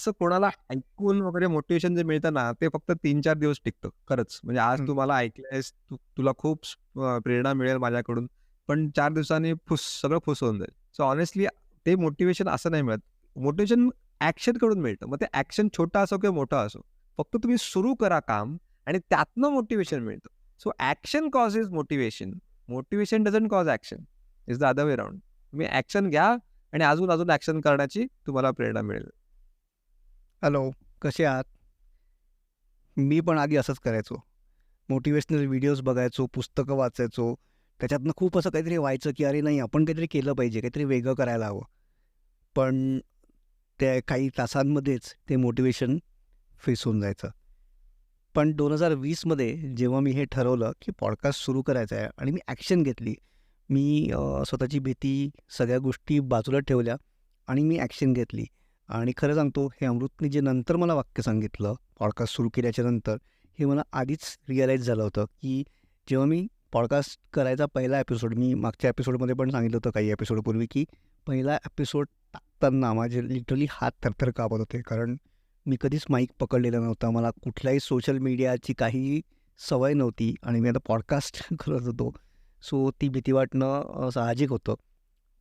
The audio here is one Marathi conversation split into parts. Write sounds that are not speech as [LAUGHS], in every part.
असं कोणाला ऐकून वगैरे मोटिवेशन जे मिळतं ना ते फक्त तीन चार दिवस टिकतं खरंच. म्हणजे आज. तू मला ऐकलंयस तू तुला खूप प्रेरणा मिळेल माझ्याकडून पण चार दिवसांनी फुस सगळं फुस होऊन जाईल. सो ऑनेस्टली ते मोटिवेशन असं नाही मिळत. मोटिवेशन ऍक्शनकडून मिळतं. मग ते ऍक्शन छोटा असो किंवा मोठा असो फक्त तुम्ही सुरू करा काम आणि त्यातनं मोटिवेशन मिळतं. So action cause is motivation motivation doesn't cause action is the other way round तुम्ही ऍक्शन घ्या आणि अजून अजून ऍक्शन करण्याची तुम्हाला प्रेरणा मिळेल. हॅलो कसे आहात? मी पण आधी असंच करायचो. मोटिवेशनल व्हिडिओज बघायचो पुस्तकं वाचायचो. त्याच्यातनं खूप असं काहीतरी व्हायचं की अरे नाही आपण काहीतरी केलं पाहिजे काहीतरी वेगळं करायला हवं. पण त्या काही तासांमध्येच ते मोटिवेशन फेस होऊन जायचं. पण दोन हजार वीसमध्ये जेव्हा मी हे ठरवलं की पॉडकास्ट सुरू करायचं आहे आणि मी ॲक्शन घेतली मी स्वतःची भीती सगळ्या गोष्टी बाजूला ठेवल्या आणि मी ॲक्शन घेतली. आणि खरं सांगतो हे अमृतने जे नंतर मला वाक्य सांगितलं पॉडकास्ट सुरू केल्याच्यानंतर हे मला आधीच रिअलाईज झालं होतं की जेव्हा मी पॉडकास्ट करायचा पहिला एपिसोड मी मागच्या एपिसोडमध्ये पण सांगितलं होतं काही एपिसोडपूर्वी की पहिला एपिसोड टाकताना माझे लिटरली हात थरथर कापत होते. कारण मी कधीच माईक पकडलेला नव्हता. मला कुठल्याही सोशल मीडियाची काही सवय नव्हती आणि मी आता पॉडकास्ट [LAUGHS] करत होतो. सो ती भीती वाटणं साहजिक होतं.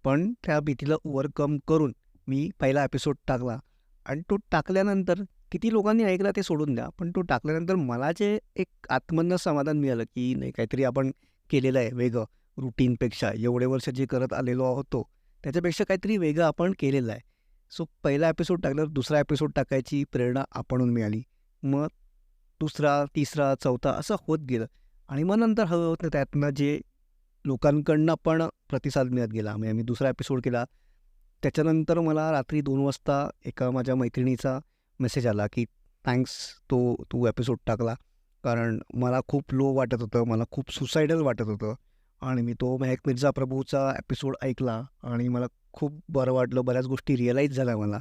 पण त्या भीतीला ओव्हरकम करून मी पहिला एपिसोड टाकला. आणि तो टाकल्यानंतर किती लोकांनी ऐकला ते सोडून द्या पण तो टाकल्यानंतर मला जे एक आत्मन्न समाधान मिळालं की नाही काहीतरी आपण केलेलं आहे वेगळं. रुटीनपेक्षा एवढे वर्ष जे करत आलेलो होतो त्याच्यापेक्षा काहीतरी वेगळं आपण केलेलं आहे. सो पहिला एपिसोड टाकल्यावर दुसरा एपिसोड टाकायची प्रेरणा आपणहून मिळाली. मग दुसरा तिसरा चौथा असं होत गेलं. आणि मग नंतर हळूहळू त्यातनं जे लोकांकडनं पण प्रतिसाद मिळत गेला. म्हणजे आम्ही दुसरा एपिसोड केला. त्याच्यानंतर मला रात्री दोन वाजता एका माझ्या मैत्रिणीचा मेसेज आला की थँक्स तो तू एपिसोड टाकला. कारण मला खूप लो वाटत होतं मला खूप सुसायडल वाटत होतं. आणि मी तो मेहक मिर्झा प्रभूचा एपिसोड ऐकला आणि मला खूप बरं वाटलं बऱ्याच गोष्टी रिअलाईज झाल्या मला.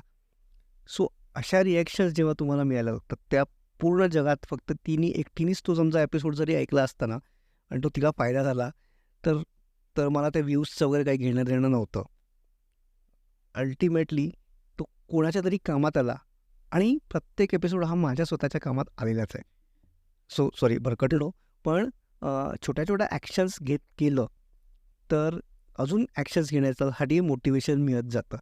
सो अशा रिॲक्शन्स जेव्हा तुम्हाला मिळाल्या तर त्या पूर्ण जगात फक्त तिने एकटीनेच तो समजा एपिसोड जरी ऐकला असताना आणि तो तिला फायदा झाला तर तर मला त्या व्ह्यूजचं वगैरे काही घेणं देणं नव्हतं. अल्टिमेटली तो कोणाच्या तरी कामात आला आणि प्रत्येक एपिसोड हा माझ्या स्वतःच्या कामात आलेलाच आहे. सो सॉरी भरकटलो पण छोट्या छोट्या ॲक्शन्स घेत गेलं तर अजून ॲक्शन्स घेण्यासाठी मोटिवेशन मिळत जातं.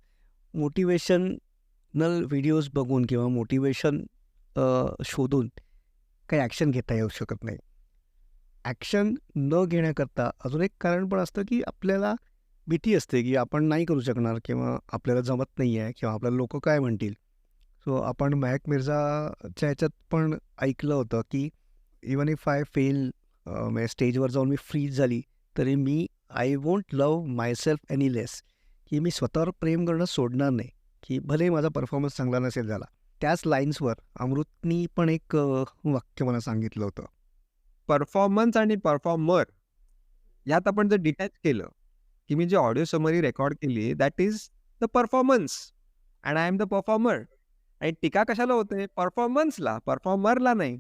मोटिवेशनल व्हिडिओज बघून किंवा मोटिवेशन शोधून काही ॲक्शन घेता येऊ शकत नाही. ॲक्शन न घेण्याकरता अजून एक कारण पण असतं की आपल्याला भीती असते की आपण नाही करू शकणार किंवा आपल्याला जमत नाही आहे किंवा आपल्याला लोक काय म्हणतील. सो आपण महक मिर्झाच्या ह्याच्यात पण ऐकलं होतं की इवन इफ आय फेल म्हणजे स्टेजवर जाऊन मी फ्रीज झाली तरी मी I won't love myself any less की मी स्वतःवर प्रेम करणं सोडणार नाही. की भले माझा परफॉर्मन्स चांगला नसेल झाला. त्याच लाईन्सवर अमृतनी पण एक वाक्य मला सांगितलं होतं. परफॉर्मन्स आणि परफॉर्मर यात आपण जर डिटॅच केलं की मी जी ऑडिओ समरी रेकॉर्ड केली that is the performance and I am the performer आणि टीका कशाला होते? परफॉर्मन्सला परफॉर्मरला नाही.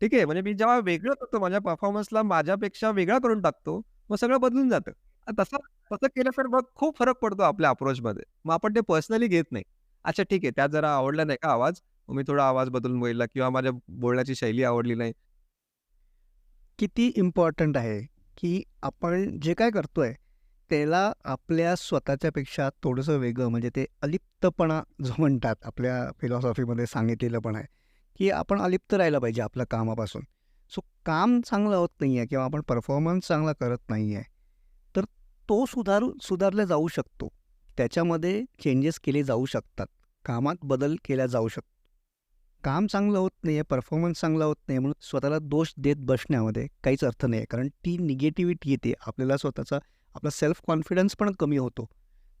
ठीक आहे? म्हणजे मी जेव्हा वेगळं करतो माझ्या परफॉर्मन्सला माझ्यापेक्षा वेगळा करून टाकतो मग सगळं बदलून जातं. तसं तसं केलं तर मग खूप फरक पडतो आपल्या अप्रोचमध्ये मग आपण ते पर्सनली घेत नाही. अच्छा ठीक आहे. त्यात जरा आवडला नाही का आवाज? मग मी थोडा आवाज बदलून बोलला किंवा माझ्या बोलण्याची शैली आवडली नाही. किती इम्पॉर्टंट आहे? की आपण जे काय करतोय त्याला आपल्या स्वतःच्यापेक्षा थोडंसं वेगळं म्हणजे ते अलिप्तपणा जो म्हणतात आपल्या फिलॉसॉफीमध्ये सांगितलेलं पण आहे की आपण अलिप्त राहायला पाहिजे आपल्या कामापासून. सो काम चांगलं होत नाही आहे किंवा आपण परफॉर्मन्स चांगला करत नाही आहे तर तो सुधारू सुधारला जाऊ शकतो. त्याच्यामध्ये चेंजेस केले जाऊ शकतात. कामात बदल केला जाऊ शकतो. काम चांगलं होत नाही आहे परफॉर्मन्स चांगला होत नाही म्हणून स्वतःला दोष देत बसण्यामध्ये काहीच अर्थ नाही आहे कारण ती निगेटिव्हिटी येते. आपल्याला स्वतःचा आपला सेल्फ कॉन्फिडन्स पण कमी होतो.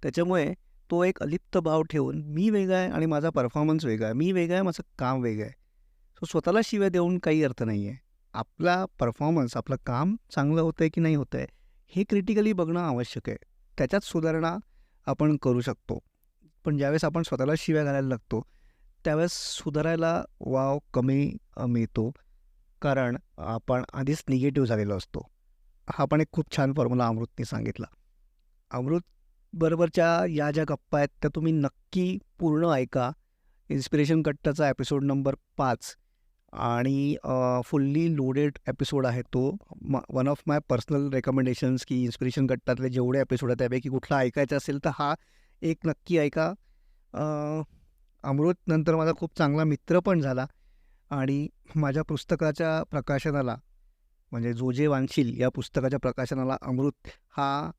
त्याच्यामुळे तो एक अलिप्त भाव ठेवून मी वेगळा आहे आणि माझा परफॉर्मन्स वेगळा आहे. मी वेगळा आहे माझं काम वेगळं आहे. सो स्वतःला शिव्या देऊन काही अर्थ नाही आहे आपला परफॉर्मन्स आपलं काम चांगलं होतं आहे की नाही होतं आहे हे क्रिटिकली बघणं आवश्यक आहे. त्याच्यात सुधारणा आपण करू शकतो. पण ज्यावेळेस आपण स्वतःला शिव्या घालायला लागतो त्यावेळेस सुधारायला वाव कमी मिळतो. कारण आपण आधीच निगेटिव्ह झालेलो असतो. हा पण एक खूप छान फॉर्म्युला अमृतने सांगितला. अमृत बरोबरच्या या ज्या गप्पा आहेत त्या तुम्ही नक्की पूर्ण ऐका. इन्स्पिरेशन कट्टाचा एपिसोड नंबर पाच आणि फुल्ली लोडेड एपिसोड आहे तो. One of my personal recommendations की इन्स्पिरेशन कट्टातले जेवढे एपिसोड आहेत त्यापैकी कुठला ऐकायचा असेल तर हा एक नक्की ऐका. अमृत नंतर माझा खूप चांगला मित्र पण झाला आणि माझ्या पुस्तकाच्या प्रकाशनाला म्हणजे जो जे वांशील या पुस्तकाच्या प्रकाशनाला अमृत हा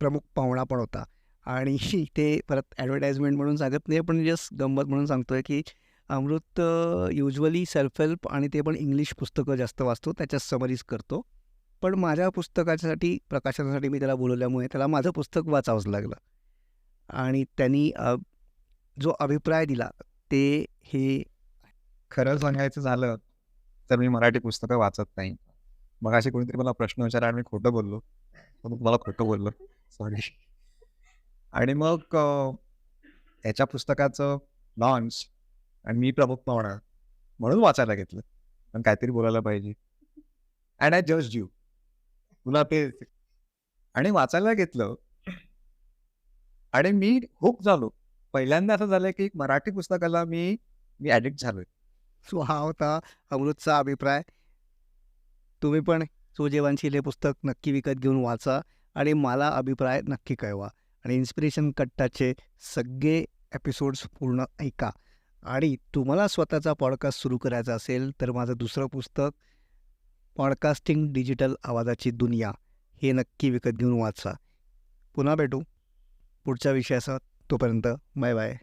प्रमुख पाहुणा पण होता. आणि [LAUGHS] ते परत ॲडव्हर्टाईजमेंट म्हणून सांगत नाही पण जस्ट गंमत म्हणून सांगतोय की अमृत युजली सेल्फ हेल्प आणि ते पण इंग्लिश पुस्तकं जास्त वाचतो त्याच्या समरीज करतो. पण माझ्या पुस्तकासाठी प्रकाशनासाठी मी त्याला बोलवल्यामुळे त्याला माझं पुस्तक वाचावंच लागलं. आणि त्यांनी जो अभिप्राय दिला ते हे खरं सांगायचं झालं तर मी मराठी पुस्तकं वाचत नाही. मग असे कोणीतरी मला प्रश्न विचारला आणि मी खोटं बोललो. मला खोटं बोललो. सॉरी आणि मग याच्या त्याच्या पुस्तकाचं लॉन्च आणि मी प्रमुख पाहुणा म्हणून वाचायला घेतलं. पण काहीतरी बोलायला पाहिजे. अँड आय जस्ट यू तुला ते आणि वाचायला घेतलं. आणि मी हुक झालो. पहिल्यांदा असं झालं की मराठी पुस्तकाला मी मी ॲडिक्ट झालोय. सो हा होता अमृतचा अभिप्राय. तुम्ही पण सुजेवांशील हे पुस्तक नक्की विकत घेऊन वाचा आणि मला अभिप्राय नक्की कळवा. आणि इन्स्पिरेशन कट्टाचे सगळे एपिसोड्स पूर्ण ऐका. आणि तुम्हाला स्वतःचा पॉडकास्ट सुरू करायचा असेल तर माझं दुसरं पुस्तक पॉडकास्टिंग डिजिटल आवाजाची दुनिया हे नक्की विकत घेऊन वाचा. पुन्हा भेटू. पुढच्या विषयासह. तोपर्यंत बाय बाय.